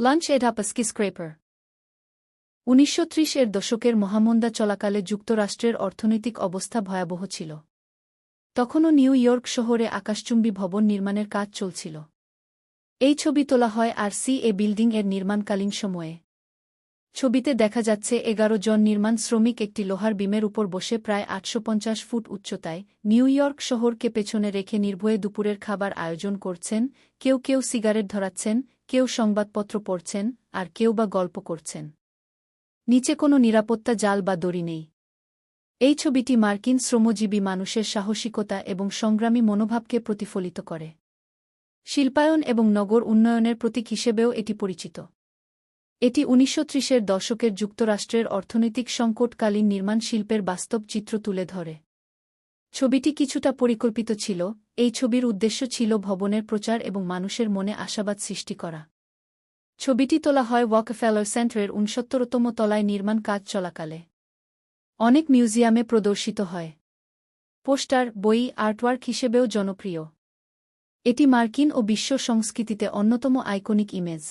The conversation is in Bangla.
লাঞ্চ এড আপ স্কিস্ক্রেপার উনিশশো এর দশকের মহামন্দা চলাকালে যুক্তরাষ্ট্রের অর্থনৈতিক অবস্থা ভয়াবহ ছিল। তখনও নিউ ইয়র্ক শহরে আকাশচুম্বী ভবন নির্মাণের কাজ চলছিল। এই ছবি তোলা হয় আর সি এ বিল্ডিং এর নির্মাণকালীন সময়ে। ছবিতে দেখা যাচ্ছে এগারো জন নির্মাণ শ্রমিক একটি লোহার বিমের উপর বসে প্রায় আটশো পঞ্চাশ ফুট উচ্চতায় নিউ ইয়র্ক শহরকে পেছনে রেখে নির্ভয়ে দুপুরের খাবার আয়োজন করছেন, কেউ কেউ সিগারেট ধরাচ্ছেন, কেউ সংবাদপত্র পড়ছেন, আর কেউ বা গল্প করছেন। নিচে কোনো নিরাপত্তা জাল বা দড়ি নেই। এই ছবিটি মার্কিন শ্রমজীবী মানুষের সাহসিকতা এবং সংগ্রামী মনোভাবকে প্রতিফলিত করে। শিল্পায়ন এবং নগর উন্নয়নের প্রতীক হিসেবেও এটি পরিচিত। এটি উনিশশো ত্রিশের দশকের যুক্তরাষ্ট্রের অর্থনৈতিক সংকটকালীন নির্মাণ শিল্পের বাস্তব চিত্র তুলে ধরে। ছবিটি কিছুটা পরিকল্পিত ছিল, এই ছবির উদ্দেশ্য ছিল ভবনের প্রচার এবং মানুষের মনে আশাবাদ সৃষ্টি করা। ছবিটি তোলা হয় ওয়াকফেলার সেন্টারের উনসত্তরতম তলায় নির্মাণ কাজ চলাকালে। অনেক মিউজিয়ামে প্রদর্শিত হয়। পোস্টার, বই, আর্টওয়ার্ক হিসেবেও জনপ্রিয়। এটি মার্কিন ও বিশ্ব সংস্কৃতিতে অন্যতম আইকনিক ইমেজ।